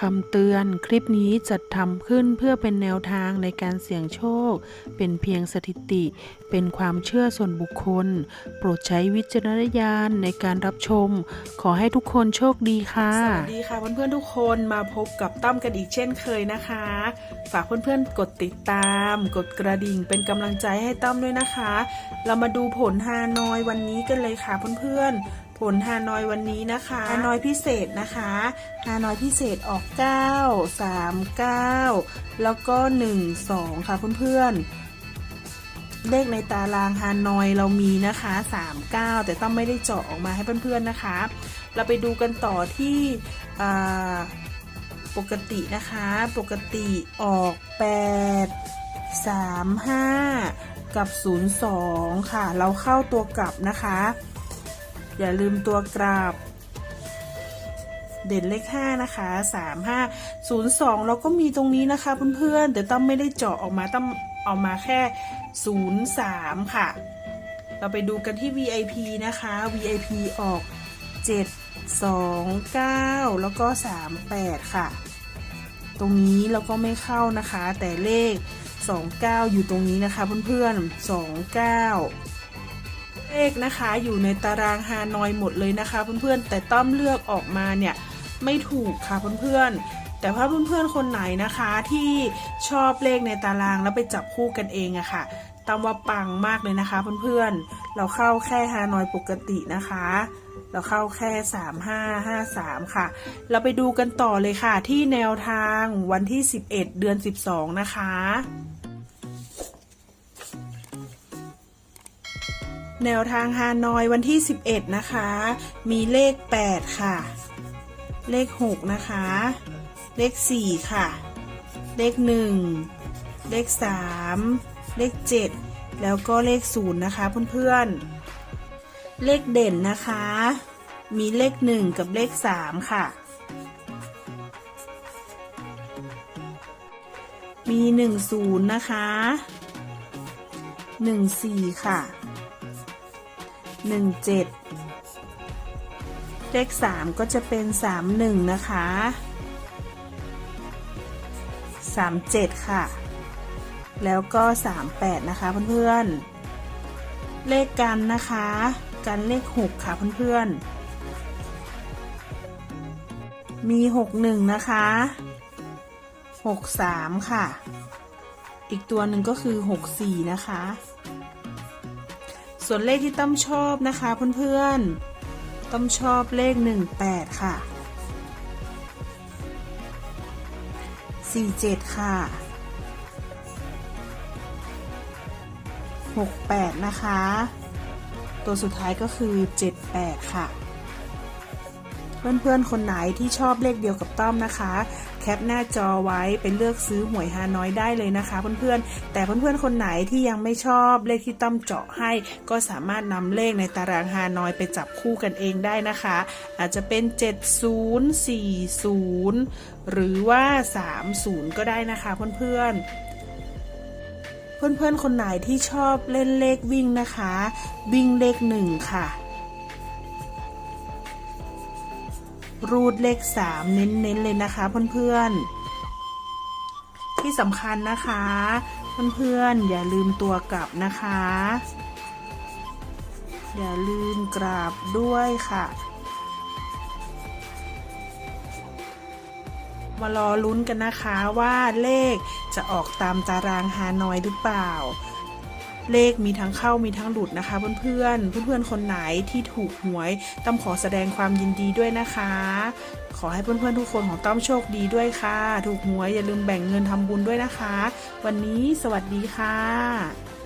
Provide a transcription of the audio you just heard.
คำเตือนคลิปนี้จัดทำขึ้นเพื่อเป็นแนวทางในการเสี่ยงโชค เป็นเพียงสถิติ เป็นความเชื่อส่วนบุคคล โปรดใช้วิจารณญาณในการรับชม ขอให้ทุกคนโชคดีค่ะ สวัสดีค่ะเพื่อนๆทุกคนมาพบกับตั้มกันอีกเช่นเคยนะคะ ฝากเพื่อนๆกดติดตาม กดกระดิ่งเป็นกำลังใจให้ตั้มด้วยนะคะ เรามาดูผลฮานอยวันนี้กันเลยค่ะเพื่อนๆ ผลฮานอยวันนี้นะคะฮานอยพิเศษนะคะฮานอยพิเศษออก 9 3 9 แล้วก็ 1 2 ค่ะเพื่อนๆเลขในตารางฮานอยเรามีนะคะ 39 แต่ต้องไม่ได้เจาะออกมาให้เพื่อนๆนะคะ เราไปดูกันต่อที่ปกตินะคะ ปกติออก 8 3 5 กับ 02 ค่ะ เราเข้าตัวกลับนะคะ อย่าลืมตัวกลับเด่นเลข5นะคะ3 5 0 2เราก็มีตรงนี้นะคะเพื่อนๆแต่ต้องไม่ได้เจาะออกมาต้องเอามาแค่ 0 3 ค่ะ เราไปดูกันที่ VIP นะคะ VIP ออก 7 2 9 แล้วก็ 38 ค่ะ ตรงนี้เราก็ไม่เข้านะคะ แต่เลข 29 อยู่ตรงนี้นะคะเพื่อนๆ29 เลขนะคะอยู่ในตารางฮานอยหมดเลยนะคะเพื่อนๆแต่ต้อมเลือกออกมาเนี่ยไม่ถูกค่ะเพื่อนๆแต่ถ้าเพื่อนๆคนไหนนะคะที่ชอบเลขในตารางแล้วไปจับคู่กันเองอะค่ะตามว่าปังมากเลยนะคะเพื่อนๆ เราเข้าแค่ฮานอยปกตินะคะ เราเข้าแค่ 3553 ค่ะ เราไปดูกันต่อเลยค่ะที่แนวทางวันที่ 11 เดือน 12 นะคะ แนวทางฮานอยวันที่ 11 นะคะ มีเลข 8 ค่ะ เลข 6 นะคะ เลข 4 ค่ะ เลข 1 เลข 3 เลข 7 แล้วก็เลข 0 นะคะเพื่อนๆ เลขเด่นนะคะ มีเลข 1 กับเลข 3 ค่ะ มี 1 0 นะคะ 1 4 ค่ะ หนึ่งเจ็ดเลขสามก็จะเป็นสามหนึ่งนะคะสามเจ็ดค่ะ แล้วก็สามแปดนะคะเพื่อนๆ เลขกันนะคะ กันเลขหกค่ะเพื่อนๆ มีหกหนึ่งนะคะหกสามค่ะ อีกตัวหนึ่งก็คือหกสี่นะคะ ส่วนเลขที่ตั้มชอบนะคะเพื่อนๆตั้มชอบเลข 18 ค่ะ 47 ค่ะ 68 นะคะ ตัวสุดท้ายก็คือ 78 ค่ะ เพื่อนๆ คนไหนที่ชอบเลขเดียวกับต้อมนะคะ แคปหน้าจอไว้ไปเลือกซื้อหวยฮานอยได้เลยนะคะ เพื่อนๆ แต่เพื่อนๆ คนไหนที่ยังไม่ชอบเลขที่ต้อมเจาะให้ ก็สามารถนำเลขในตารางฮานอยไปจับคู่กันเองได้นะคะ อาจจะเป็น 7040 หรือว่า 30 ก็ได้นะคะเพื่อนๆเพื่อนๆ คนไหนที่ชอบเล่นเลขวิ่งนะคะ วิ่งเลขหนึ่งค่ะ รูดเลข 3 เน้นๆเลยนะคะเพื่อนๆ ที่สำคัญนะคะ เพื่อนๆ อย่าลืมตัวกลับนะคะ อย่าลืมกราบด้วยค่ะ มารอลุ้นกันนะคะว่าเลขจะออกตามตารางฮานอยหรือเปล่า เลขมีทั้งเข้ามีทั้งหลุดนะคะ เพื่อนๆ เพื่อนๆ คนไหนที่ถูกหวยต้อมขอแสดงความยินดีด้วยนะคะ ขอให้เพื่อนๆ ทุกคนของต้อมโชคดีด้วยค่ะ ถูกหวยอย่าลืมแบ่งเงินทำบุญด้วยนะคะ วันนี้สวัสดีค่ะ